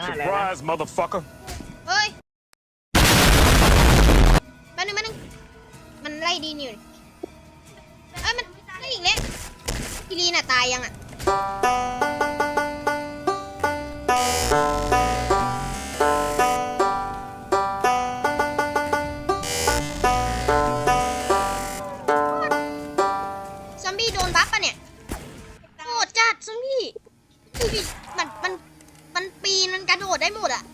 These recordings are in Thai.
อะไรนะ Surprise, motherfucker. เฮ้ยมาหนึ่งมาหนึ่งมันไล่ดีนอยู่นี่เอ้ยมันไล่อีกแล้วพี่ลีน่ะตายยังอะซอมบี้โดนบัฟปะเนี่ยโหดจัดซอมบี้ดูดิ มันกระโดดได้หมดอะ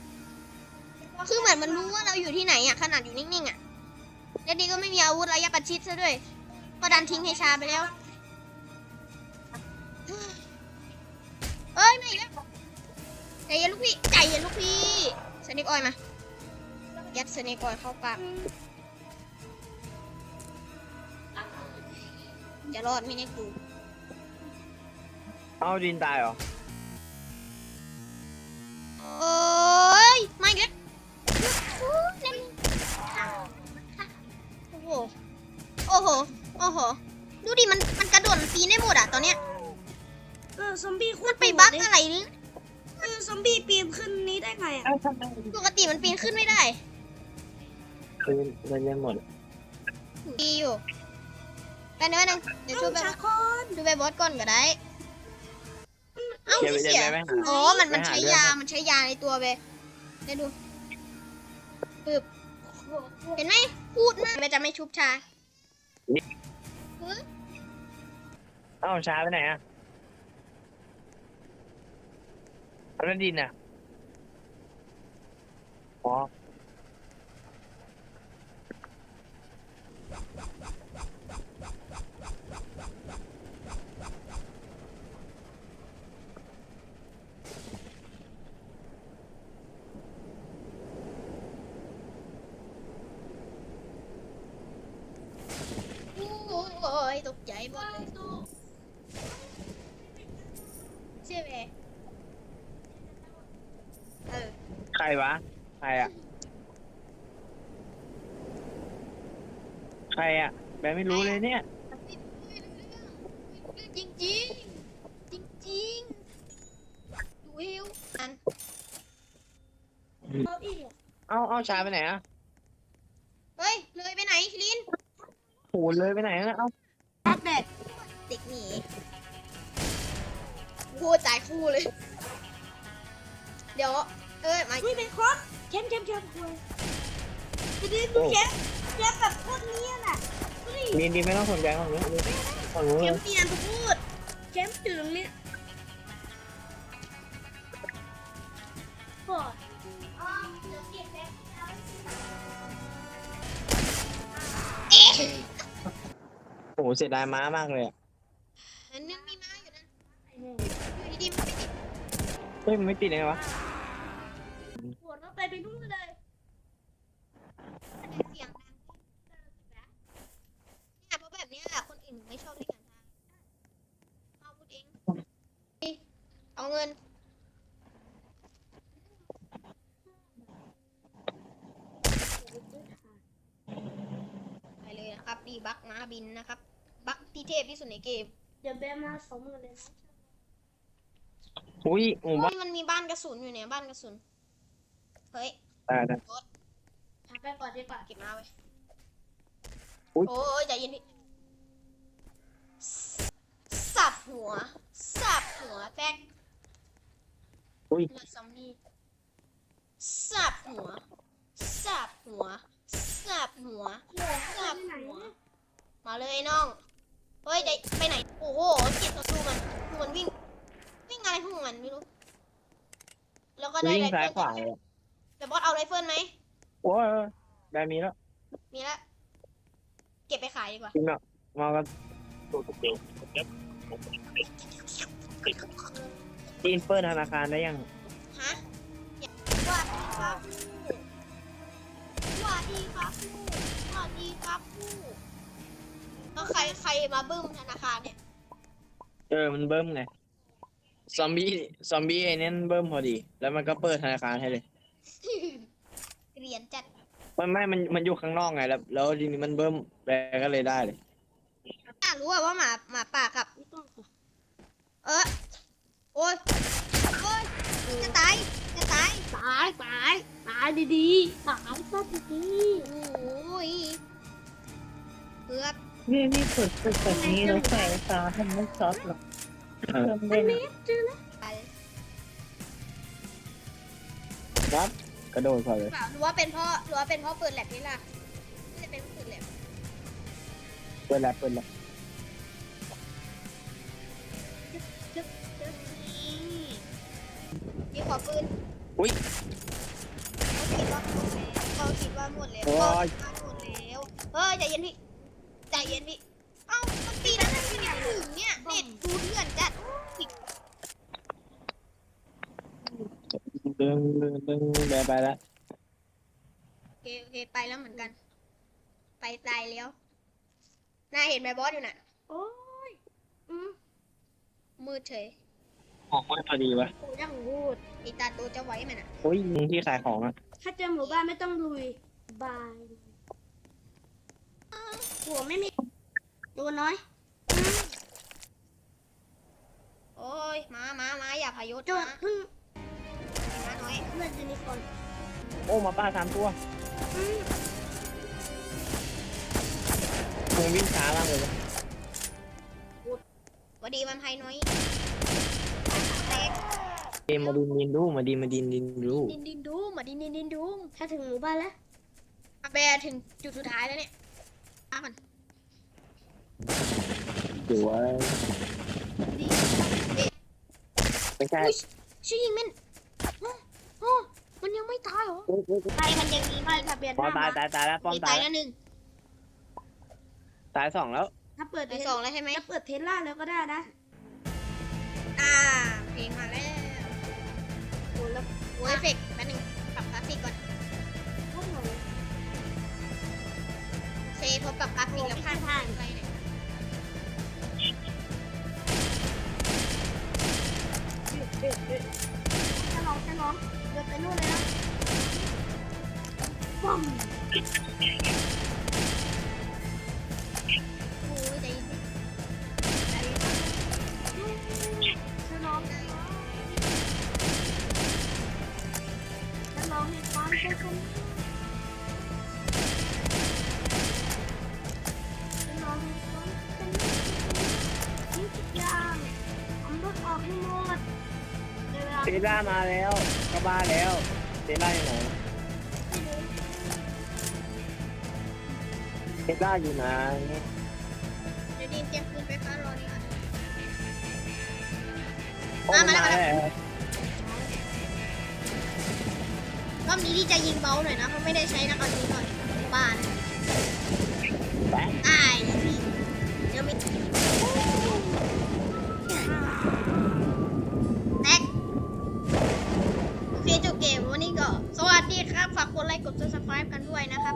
คือเหมือนมันรู้ว่าเราอยู่ที่ไหนอะขนาดอยู่นิ่งๆอะแล้วดีก็ไม่มีอาวุธระยะประชิดซะด้วย ก็ดันทิ้งให้ชาไปแล้ว เอ้ยไม่แล้วใจเย็นลูกพี่ใจเย็นลูกพี่สเนกออยมายัดสเนกออยเข้าปากจะรอดไหมเนี่ยกูเอาดินตายเหรอ ปีนได้หมดอะตอนเนี้ยเออซอมบี้โคมัตนรไปโหดบั๊กเลยอะไรนี่เออซอมบี้ปีนขึ้นนี้ได้ไงอะ ปกติมันปีนขึ้นไม่ได้คือเล่นเล่นหมดดีอยู่ไปเนื้อหนึ่งเดี๋ยวช่วยไปชาคอนดูไปบอสก่อนก็ได้เอ้าเดี๋ยวไม่เดี๋ยวเสียไปไหมหา อ๋อ มันมันไปหาใช้เรื่องยาให้มันใช้ยาในตัวไปได้ดูปึ๊บเห็นไหมพูดมากมันจะไม่ชุบชา เอ้าช้าไปไหนอะแล้วดินอะอ๋อโอ้ยตกใจหมดเลยใช่ไหมเออ ใครวะ ใครอะ ใครอะ แบมไม่รู้เลยเนี่ย จริงจริงจริงจริงๆดูเอวอันเอาอีกเหรอเอ้าเอ้าช้าไปไหนอะเฮ้ย เลยไปไหนลินโหเลยไปไหนแล้วเอ้าอัปเดตเด็กหนีพูดจ่ายคู่เลย เดี๋ยว เอ้ยมาอุ้ยเป็นคอนแชมป์แชมป์แชมป์คุยจะได้ดูแชมป์แชมป์แบบโคตรเนี้ยน่ะเฮ้ยดินดินไม่ต้องสนใจของนู้นของนู้นแชเลยมเปี้ยนทุกพูดแชมป์อยู่ตรงเนี้ยโอ้ยโอ้โหเสียดายม้ามากเลยอะอันนึงมีม้าอยู่นั่นอยู่ดีๆมันไม่ติดเฮ้ยมันไม่ติดเลยวะ นู่นเลยเสียงดังเนี่ยเพราะแบบเนี้ยแหละคนอื่นไม่ชอบเล่นกันทางเอาพูดเองเอาเงินไปเลยนะครับดีบักม้าบินนะครับ บักที่เทพที่สุดในเกมเดี๋ยวแบมมาสองหมื่นเลยนะอุ้ยโอ้บ้าโอ้ยมันมีบ้านกระสุนอยู่เนี่ยบ้านกระสุน เฮ้ยได้ได้หาไปก่อนดีกว่าเก็บมาไว้อุ๊ยโอ้ยใจเย็นพี่สับหัว สับหัวแป๊กอุ้ยเลือดซอมบี้สับหัว สับหัว สับหัว สับหัว มาเลยน้อง เฮ้ยใจไปไหน โอ้โหเก็บตัวดูมันดูมันวิ่ง วิ่งอะไรของมันไม่รู้ แล้วก็ได้วิ่งไรซ้ายเฟิลขวาเลยอะ แต่บอสเอาไรเฟิลไหมโอ้ยแบบมีแล้วมีแล้วเก็บไปขายดีกว่าจริงอะมากันจีนเปิดธนาคารได้ยังฮะอย่าว่าดีครับผู้ว่าดีครับผู้ว่าดีครับผู้แล้วใครใครมาบึ้มธนาคารเนี่ยเออมันเบิ้มไงซอมบี้ซอมบี้ไอ้นั่นเบิ้มพอดี แล้วมันก็เปิดธนาคารให้เลย เรียนจัดมันไม่ มัน มันอยู่ข้างนอกไง แล้ว แล้วทีนี้มันเบิ้มแปลก็เลยได้เลย อยากรู้อะว่าหมาหมาป่ากับไม่ต้องค่ะเออโอ้ยโอ้ยจะตายจะตายตายตายตายดีๆตายซะดีโอ้ยเกือบนี่นี่ฝึกฝึกแบบนี้แล้วใส่ฟ้าทำไม่ซอฟหรอกเพิ่มๆได้อันนะนี้เจอแล้ว ไปครับกระโดดก่อนเลยเปล่าหรือว่าเป็นเพราะหรือว่าเป็นเพราะเปิดแลบนี่ล่ะไม่ได้เป็นเพราะเปิดแลบเปิดแล้วเปิดแล้วนี่นี่ขอปืนอุ้ยเขาคิดว่าหมดแล้วโอ้เขายคิดว่าหมดแล้วเฮ้ยใจเย็นพี่ใจเย็นพี่เอ้ามันปีนั้นมันยังถึงเนี่ยเน็ตดูเถื่อนจัด ดึงดึงดึงไปไปแล้วโอเคโอเคไปแล้วเหมือนกัน ไปตายแล้วน่าเห็นไหมบอสอยู่น่ะ โอ้ยอืมมืดเฉยออกมาพอดีวะโอ้ยังพูดไอตาตัวจะไหวไหมน่ะโอ้ยมึงที่ขายของอะถ้าเจอหมู่บ้านไม่ต้องลุย บายหัวไม่มีตัวน้อย โอ้ยมามามาอย่าพายศจมาดเพิ่งมาน้ อยเพื่อนยูนิคอร์นโอ้หมาป้าสามตัวอืมมึงวิ่งช้ามากเลยวะหวัดดีมันพายน้อยแตกเกมมาดินดินดูมาดินมาดินดินดูดินดินดูมาดินดินดินดูถ้าถึงหมู่บ้านแล้วอาแบร์ถึงจุดสุดท้ายแล้วเนี่ยมามันสวยดีไม่ใช่อุ้ยชื่อยิงแม่นโอ้ โอ้มันยังไม่ตายเหรออุ๊ยอุ๊ยใครมันยังมีไปทะเบียนหป้อมน้าตายมาตายตายแล้วป้อมมีตาตายยแล้วแล้วหนึ่งตายสองแล้ว ถ้าเปิดตายเทสองแล้วใช่ไหมจะเปิดเทสลาแล้วก็ได้นะอ่าเพลงมาแล้วโอ้แล้วโอ้ยเอฟเฟกต์แป๊บนึงปรับกราฟิกก่อนพวกหนูเซพบปรับกราฟิกแล้วข้างทางไปเนี่ย นไปนู่นเลยนะปั๊มโอ้ยใจเย็นใจจะลองจะลองให้ความใจกัน ลาเซล่ามาแล้วก็บ้าแล้วเซล่าอยู่ไหนเซล่าอยู่ไหนเดี๋ยวดีนเตรียมปืนไฟฟ้ารอนี่ก่อนโอ้มามาแล้วมาแล้วรอบนี้ที่จะยิงเบาหน่อยนะเพราะไม่ได้ใช้นักเอายิงก่อนบ้านแป๊ะ